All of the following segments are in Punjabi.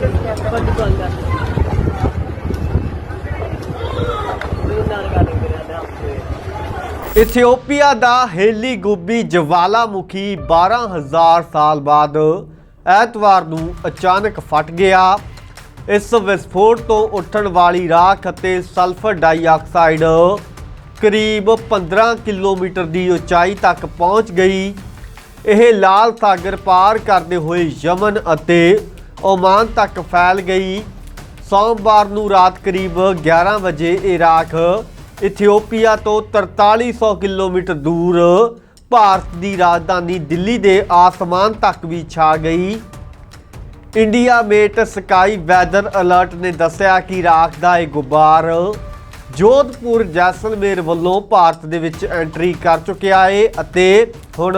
ਵੱਡੀ ਗੱਲ ਕਰ ਇਥੀਓਪੀਆ ਦਾ ਹੇਲੀ ਗੋਬੀ ਜਵਾਲਾਮੁਖੀ 12000 ਸਾਲ ਬਾਅਦ ਐਤਵਾਰ ਨੂੰ ਅਚਾਨਕ ਫਟ ਗਿਆ। ਇਸ ਵਿਸਫੋਟ ਤੋਂ ਉੱਠਣ ਵਾਲੀ ਰਾਖ ਅਤੇ ਸਲਫਰ ਡਾਈਆਕਸਾਈਡ ਕਰੀਬ 15 ਕਿਲੋਮੀਟਰ ਦੀ ਉਚਾਈ ਤੱਕ ਪਹੁੰਚ ਗਈ। ਇਹ ਲਾਲ ਸਾਗਰ ਪਾਰ ਕਰਦੇ ਹੋਏ ਯਮਨ ਅਤੇ ਓਮਾਨ ਤੱਕ ਫੈਲ ਗਈ। ਸੋਮਵਾਰ ਨੂੰ ਰਾਤ ਕਰੀਬ 11 ਵਜੇ ਇਹ ਰਾਖ ਇਥੀਓਪੀਆ ਤੋਂ 4300 ਕਿਲੋਮੀਟਰ ਦੂਰ ਭਾਰਤ ਦੀ ਰਾਜਧਾਨੀ ਦਿੱਲੀ ਦੇ ਆਸਮਾਨ ਤੱਕ ਵੀ ਛਾ ਗਈ। India met sky weather alert ਨੇ ਦੱਸਿਆ ਕਿ ਰਾਖ ਦਾ ਇਹ ਗੁਬਾਰ ਜੋਧਪੁਰ ਜੈਸਲਮੇਰ ਵੱਲੋਂ ਭਾਰਤ ਦੇ ਵਿੱਚ ਐਂਟਰੀ ਕਰ ਚੁੱਕਿਆ ਹੈ ਅਤੇ ਹੁਣ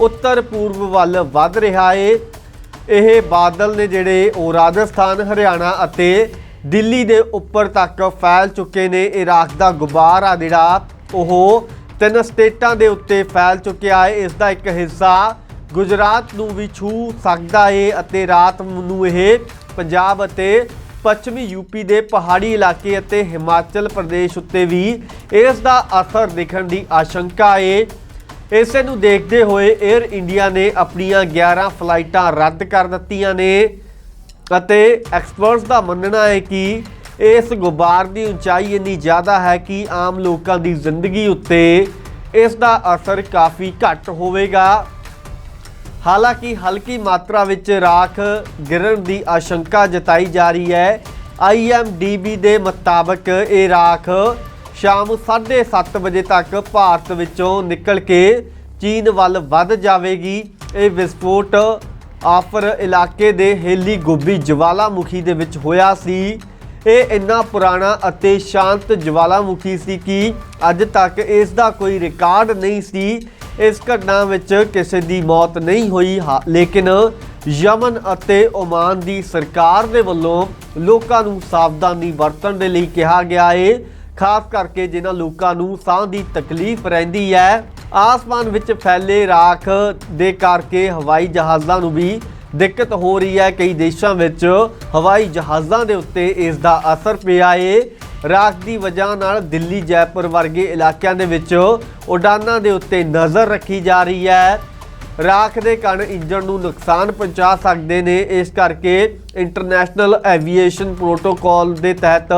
ਉੱਤਰ ਪੂਰਬ ਵੱਲ ਵੱਧ ਰਿਹਾ ਹੈ ਇਹ ਬਾਦਲ ਨੇ ਜਿਹੜੇ ਉਹ ਰਾਜਸਥਾਨ, ਹਰਿਆਣਾ ਅਤੇ ਦਿੱਲੀ ਦੇ ਉੱਪਰ ਤੱਕ ਫੈਲ ਚੁੱਕੇ ਨੇ। ਇਰਾਕ ਦਾ ਗੁਬਾਰ ਆ ਜਿਹੜਾ ਉਹ ਤਿੰਨ ਸਟੇਟਾਂ ਦੇ ਉੱਤੇ ਫੈਲ ਚੁੱਕਿਆ ਹੈ। ਇਸ ਦਾ ਇੱਕ ਹਿੱਸਾ ਗੁਜਰਾਤ ਨੂੰ ਵੀ ਛੂ ਸਕਦਾ ਹੈ ਅਤੇ ਰਾਤ ਨੂੰ ਇਹ ਪੰਜਾਬ ਅਤੇ ਪੱਛਮੀ ਯੂਪੀ ਦੇ ਪਹਾੜੀ ਇਲਾਕੇ ਅਤੇ ਹਿਮਾਚਲ ਪ੍ਰਦੇਸ਼ ਉੱਤੇ ਵੀ ਇਸ ਦਾ ਅਸਰ ਦਿਖਣ ਦੀ ਆਸ਼ੰਕਾ ਹੈ। ਇਸੇ ਨੂੰ ਦੇਖਦੇ ਹੋਏ 에ਅਰ ਇੰਡੀਆ ਨੇ ਆਪਣੀਆਂ 11 ਫਲਾਈਟਾਂ ਰੱਦ ਕਰ ਦਿੱਤੀਆਂ ਨੇ ਅਤੇ ਐਕਸਪਰਟਸ ਦਾ ਮੰਨਣਾ ਹੈ ਕਿ ਇਸ ਗੁਬਾਰ ਦੀ ਉਚਾਈ ਇੰਨੀ ਜ਼ਿਆਦਾ ਹੈ ਕਿ ਆਮ ਲੋਕਾਂ ਦੀ ਜ਼ਿੰਦਗੀ ਉੱਤੇ ਇਸ ਦਾ ਅਸਰ ਕਾਫੀ ਘੱਟ ਹੋਵੇਗਾ। ਹਾਲਾਂਕਿ ਹਲਕੀ ਮਾਤਰਾ ਵਿੱਚ ਰਾਖ ਗਿਰਨ ਦੀ ਆਸ਼ੰਕਾ ਜਤਾਈ ਜਾ ਰਹੀ ਹੈ। IMDB ਦੇ ਮੁਤਾਬਕ ਇਹ ਰਾਖ ਸ਼ਾਮ 7:30 ਵਜੇ ਤੱਕ ਭਾਰਤ ਵਿੱਚੋਂ ਨਿਕਲ ਕੇ ਚੀਨ ਵੱਲ ਵੱਧ ਜਾਵੇਗੀ। ਇਹ ਵਿਸਫੋਟ ਆਫਰ ਇਲਾਕੇ ਦੇ ਹੇਲੀ ਗੋਬੀ ਜਵਾਲਾਮੁਖੀ ਦੇ ਵਿੱਚ ਹੋਇਆ ਸੀ। ਇਹ ਇੰਨਾ ਪੁਰਾਣਾ ਅਤੇ ਸ਼ਾਂਤ ਜਵਾਲਾਮੁਖੀ ਸੀ ਕਿ ਅੱਜ ਤੱਕ ਇਸ ਦਾ ਕੋਈ ਰਿਕਾਰਡ ਨਹੀਂ ਸੀ। ਇਸ ਘਟਨਾ ਵਿੱਚ ਕਿਸੇ ਦੀ ਮੌਤ ਨਹੀਂ ਹੋਈ, ਹਾ- ਲੇਕਿਨ ਯਮਨ ਅਤੇ ਓਮਾਨ ਦੀ ਸਰਕਾਰ ਦੇ ਵੱਲੋਂ ਲੋਕਾਂ ਨੂੰ ਸਾਵਧਾਨੀ ਵਰਤਣ ਦੇ ਲਈ ਕਿਹਾ ਗਿਆ ਹੈ ਖਾਸ ਕਰਕੇ ਜਿਨ੍ਹਾਂ ਲੋਕਾਂ ਨੂੰ ਸਾਹ ਦੀ ਤਕਲੀਫ ਰਹਿੰਦੀ ਹੈ। ਆਸਮਾਨ ਵਿੱਚ ਫੈਲੇ ਰਾਖ ਦੇ ਕਰਕੇ ਹਵਾਈ ਜਹਾਜ਼ਾਂ ਨੂੰ ਵੀ ਦਿੱਕਤ ਹੋ ਰਹੀ ਹੈ। ਕਈ ਦੇਸ਼ਾਂ ਵਿੱਚ ਹਵਾਈ ਜਹਾਜ਼ਾਂ ਦੇ ਉੱਤੇ ਇਸ ਦਾ ਅਸਰ ਪਿਆ ਏ। ਰਾਖ ਦੀ ਵਜ੍ਹਾ ਨਾਲ ਦਿੱਲੀ, ਜੈਪੁਰ ਵਰਗੇ ਇਲਾਕਿਆਂ ਦੇ ਵਿੱਚ ਉਡਾਨਾਂ ਦੇ ਉੱਤੇ ਨਜ਼ਰ ਰੱਖੀ ਜਾ ਰਹੀ ਹੈ। ਰਾਖ ਦੇ ਕਾਰਨ ਇੰਜਣ ਨੂੰ ਨੁਕਸਾਨ ਪਹੁੰਚਾ ਸਕਦੇ ਨੇ। ਇਸ ਕਰਕੇ ਇੰਟਰਨੈਸ਼ਨਲ ਐਵੀਏਸ਼ਨ ਪ੍ਰੋਟੋਕਾਲ ਦੇ ਤਹਿਤ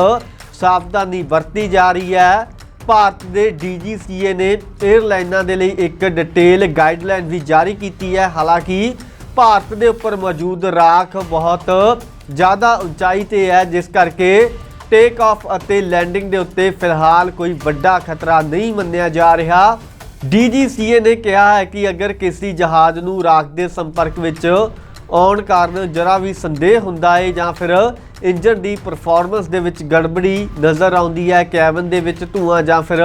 ਸਾਵਧਾਨੀ ਵਰਤੀ ਜਾ ਰਹੀ ਹੈ। ਭਾਰਤ ਦੇ DGCA ਨੇ 에ਅਰਲਾਈਨਾਂ ਦੇ ਲਈ ਇੱਕ ਡਿਟੇਲ ਗਾਈਡਲਾਈਨ ਵੀ ਜਾਰੀ ਕੀਤੀ ਹੈ। ਹਾਲਾਂਕਿ ਭਾਰਤ ਦੇ ਉੱਪਰ ਮੌਜੂਦ ਰਾਖ ਬਹੁਤ ਜ਼ਿਆਦਾ ਉਚਾਈ ਤੇ ਹੈ, ਜਿਸ ਕਰਕੇ ਟੇਕ ਆਫ ਅਤੇ ਲੈਂਡਿੰਗ ਦੇ ਉੱਤੇ ਫਿਲਹਾਲ ਕੋਈ ਵੱਡਾ ਖਤਰਾ ਨਹੀਂ ਮੰਨਿਆ ਜਾ ਰਿਹਾ। DGCA ਨੇ ਕਿਹਾ ਹੈ ਕਿ ਅਗਰ ਕਿਸੇ ਜਹਾਜ਼ ਨੂੰ ਰਾਖ ਦੇ ਸੰਪਰਕ ਵਿੱਚ ਆਉਣ ਕਾਰਨ ਜਰਾ ਵੀ ਸੰਦੇਹ ਹੁੰਦਾ ਹੈ ਜਾਂ ਫਿਰ ਇੰਜਨ ਦੀ ਪਰਫਾਰਮੈਂਸ ਦੇ ਵਿੱਚ ਗੜਬੜੀ ਨਜ਼ਰ ਆਉਂਦੀ ਹੈ ਕੈਬਨ ਦੇ ਵਿੱਚ ਧੂਆਂ ਜਾਂ ਫਿਰ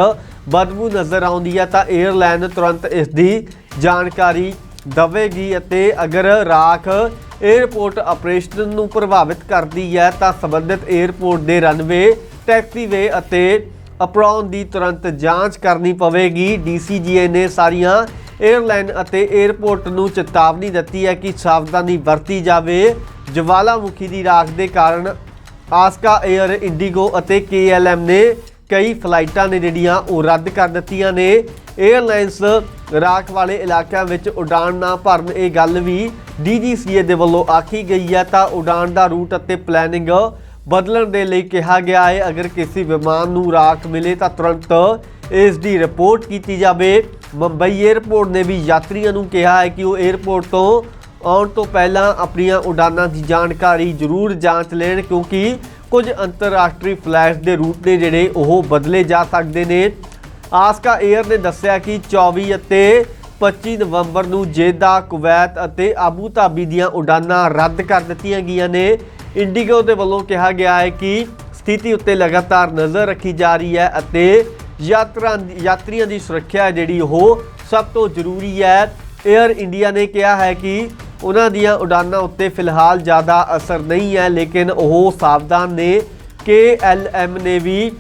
ਬਦਬੂ ਨਜ਼ਰ ਆਉਂਦੀ ਹੈ ਤਾਂ 에ਅਰਲਾਈਨ ਤੁਰੰਤ ਇਸ ਦੀ ਜਾਣਕਾਰੀ ਦਵੇਗੀ ਅਤੇ ਅਗਰ ਰਾਖ 에ਅਰਪੋਰਟ ਆਪਰੇਸ਼ਨ ਨੂੰ ਪ੍ਰਭਾਵਿਤ ਕਰਦੀ ਹੈ ਤਾਂ ਸੰਬੰਧਿਤ 에ਅਰਪੋਰਟ ਦੇ ਰਨਵੇ ਟੈਕਸੀਵੇ ਅਤੇ ਅਪਰਾਉਨ ਦੀ ਤੁਰੰਤ ਜਾਂਚ ਕਰਨੀ ਪਵੇਗੀ। ਡੀਸੀਜੀਏ ਨੇ ਸਾਰੀਆਂ 에ਅਰਲਾਈਨ ਅਤੇ 에ਅਰਪੋਰਟ ਨੂੰ ਚੇਤਾਵਨੀ ਦਿੱਤੀ ਹੈ ਕਿ ਸਾਵਧਾਨੀ ਵਰਤੀ ਜਾਵੇ। ਜਵਾਲਾਮੁਖੀ ਦੀ ਰਾਖ ਦੇ ਕਾਰਨ ਆਸਕਾ 에ਅਰ ਇੰਡੀਗੋ ਅਤੇ KLM ਨੇ ਕਈ ਫਲਾਈਟਾਂ ਨੇ ਜਿਹੜੀਆਂ ਉਹ ਰੱਦ ਕਰ ਦਿੱਤੀਆਂ ਨੇ। 에ਅਰਲਾਈਨਸ ਰਾਖ ਵਾਲੇ ਇਲਾਕਿਆਂ ਵਿੱਚ ਉਡਾਣ ਨਾ ਭਰਨ ਇਹ ਗੱਲ ਵੀ DGCA ਦੇ ਵੱਲੋਂ ਆਖੀ ਗਈ ਹੈ। ਤਾਂ ਉਡਾਣ ਦਾ ਰੂਟ ਅਤੇ ਪਲੈਨਿੰਗ ਬਦਲਣ ਦੇ ਲਈ ਕਿਹਾ ਗਿਆ ਹੈ। ਅਗਰ ਕਿਸੇ ਵਿਮਾਨ ਨੂੰ ਰਾਖ ਮਿਲੇ ਤਾਂ ਤੁਰੰਤ ਇਸ ਦੀ ਰਿਪੋਰਟ ਕੀਤੀ ਜਾਵੇ। ਮੁੰਬਈ 에ਅਰਪੋਰਟ ਨੇ ਵੀ ਯਾਤਰੀਆਂ ਨੂੰ ਕਿਹਾ ਹੈ ਕਿ ਉਹ 에ਅਰਪੋਰਟ ਤੋਂ ਆਉਣ ਤੋਂ ਪਹਿਲਾਂ ਆਪਣੀਆਂ ਉਡਾਨਾਂ ਦੀ ਜਾਣਕਾਰੀ ਜ਼ਰੂਰ ਜਾਂਚ ਲੈਣ ਕਿਉਂਕਿ ਕੁਝ ਅੰਤਰਰਾਸ਼ਟਰੀ ਫਲਾਈਟਸ ਦੇ ਰੂਟ ਨੇ ਜਿਹੜੇ ਉਹ ਬਦਲੇ ਜਾ ਸਕਦੇ ਨੇ। ਆਸਕਾ 에ਅਰ ਨੇ ਦੱਸਿਆ ਕਿ 24 ਅਤੇ 25 ਨਵੰਬਰ ਨੂੰ ਜੇਦਾ, ਕੁਵੈਤ ਅਤੇ ਆਬੂ ਧਾਬੀ ਦੀਆਂ ਉਡਾਨਾਂ ਰੱਦ ਕਰ ਦਿੱਤੀਆਂ ਗਈਆਂ ਨੇ। ਇੰਡੀਗੋ ਦੇ ਵੱਲੋਂ ਕਿਹਾ ਗਿਆ ਹੈ ਕਿ ਸਥਿਤੀ ਉੱਤੇ ਲਗਾਤਾਰ ਨਜ਼ਰ ਰੱਖੀ ਜਾ ਰਹੀ ਹੈ ਅਤੇ ਯਾਤਰਾ, ਯਾਤਰੀਆਂ ਦੀ ਸੁਰੱਖਿਆ ਜਿਹੜੀ ਉਹ ਸਭ ਤੋਂ ਜ਼ਰੂਰੀ ਹੈ। 에ਅਰ ਇੰਡੀਆ ਨੇ ਕਿਹਾ ਹੈ ਕਿ ਉਹਨਾਂ ਦੀਆਂ ਉਡਾਨਾਂ ਉੱਤੇ ਫਿਲਹਾਲ ਜ਼ਿਆਦਾ ਅਸਰ ਨਹੀਂ ਹੈ, ਲੇਕਿਨ ਉਹ ਸਾਵਧਾਨ ਨੇ KLM ਨੇ ਵੀ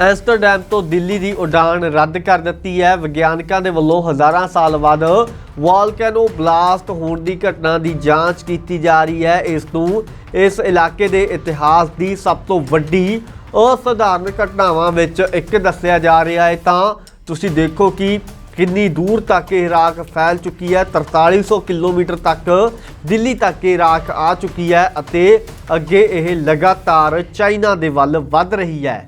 ਐਮਸਟਰਡਮ ਤੋਂ ਦਿੱਲੀ ਦੀ ਉਡਾਨ ਰੱਦ ਕਰ ਦਿੱਤੀ ਹੈ। ਵਿਗਿਆਨਕਾਂ ਦੇ ਵੱਲੋਂ ਹਜ਼ਾਰਾਂ ਸਾਲ ਬਾਅਦ ਵਾਲਕੈਨੋ ਬਲਾਸਟ ਹੋਣ ਦੀ ਘਟਨਾ ਦੀ ਜਾਂਚ ਕੀਤੀ ਜਾ ਰਹੀ ਹੈ। ਇਸ ਨੂੰ ਇਸ ਇਲਾਕੇ ਦੇ ਇਤਿਹਾਸ ਦੀ ਸਭ ਤੋਂ ਵੱਡੀ ਅਸਧਾਰਨ ਘਟਨਾਵਾਂ ਵਿੱਚ ਇੱਕ ਦੱਸਿਆ ਜਾ ਰਿਹਾ ਹੈ। ਤਾਂ ਤੁਸੀਂ ਦੇਖੋ ਕਿ ਕਿੰਨੀ ਦੂਰ ਤੱਕ ਇਹ ਰਾਖ ਫੈਲ ਚੁੱਕੀ ਹੈ? 4300 ਕਿਲੋਮੀਟਰ ਤੱਕ ਦਿੱਲੀ ਤੱਕ ਇਹ ਰਾਖ ਆ ਚੁੱਕੀ ਹੈ ਅਤੇ ਅੱਗੇ ਇਹ ਲਗਾਤਾਰ ਚਾਈਨਾ ਦੇ ਵੱਲ ਵੱਧ ਰਹੀ ਹੈ।